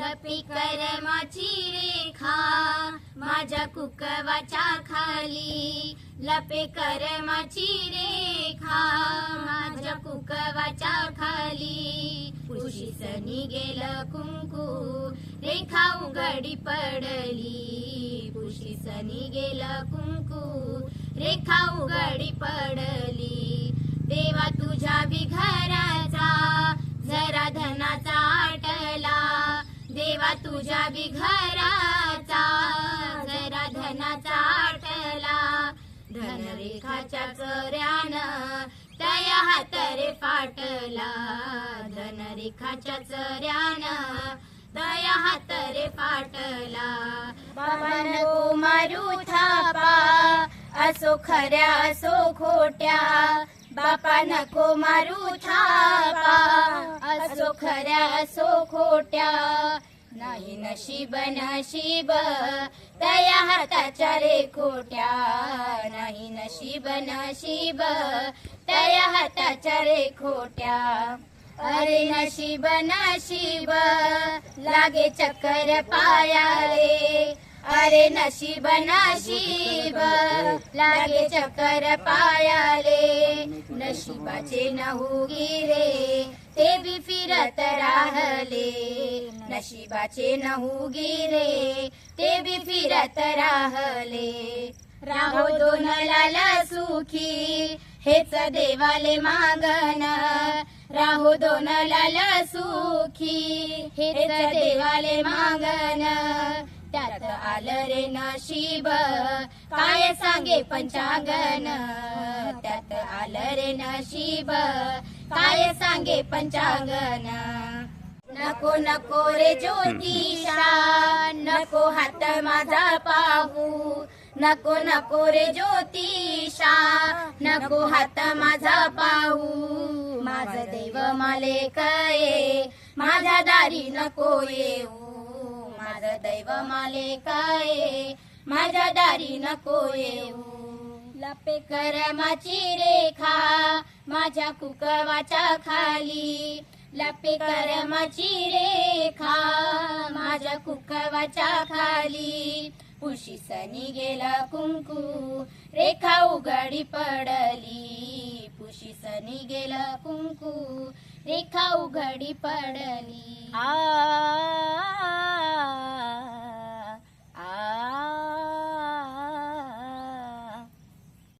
लपी करमाची रेखा माझ्या कुकवाच्या खाली. लपे करमाची रेखा माझ्या कुकवाच्या खाली. पुशीसनी गेलं कुंकू रेखा उघडी पडली. पुशीसनी गेलं कुंकू रेखा उघडी पडली. देवा तुझ्या तुझ्या बी घराचा जरा धनाचा आटला धनरेखाच्या चऱ्यानं तया हातरे फाटला. धनरेखाच्या चऱ्यानं तया हातरे फाटला. बाबा मारू थापा असो खऱ्या असो खोट्या. बापा नको मारू थापा असो खऱ्या असो खोट्या. नाही नशीब नशीब तया हाताच्या रे खोट्या नाही नशीब नशीब तया हाताच्या रे खोट्या अरे नशीब नशीब लागे चक्कर पाया रे अरे नशीब नशीब लागे चक्कर पायाले. नशिबाचे नहू गिरे ते बी फिरत राहले. नशिबाचे नहू गिरे ते बी फिरत राहले. राहो दोन लाला सुखी हेच देवाले मागन राहो दोन लाला सुखी हेच देवाले मागन त्यात आलं रे नशीब. काय सांगे पंचांगन त्यात आलं रे नशीब. काय सांगे पंचांगन नको नको रे ज्योतिषा. नको हात माझा पाहू. नको नको रे ज्योतिषा. नको हात माझा पाहू. माझं देव माले कये माझ्या दारी नको येऊ. माझ दैव माले माझ्या दारी नको येऊ. लपे करमाची रेखा माझ्या कुकवाच्या खाली. लपे करमाची रेखा माझ्या कुकवाच्या खाली. पुशीसनी गेला कुंकू रेखा उघडी पडली. पुशिसनी गेला कुंकू रेखा उघडी पडली. आ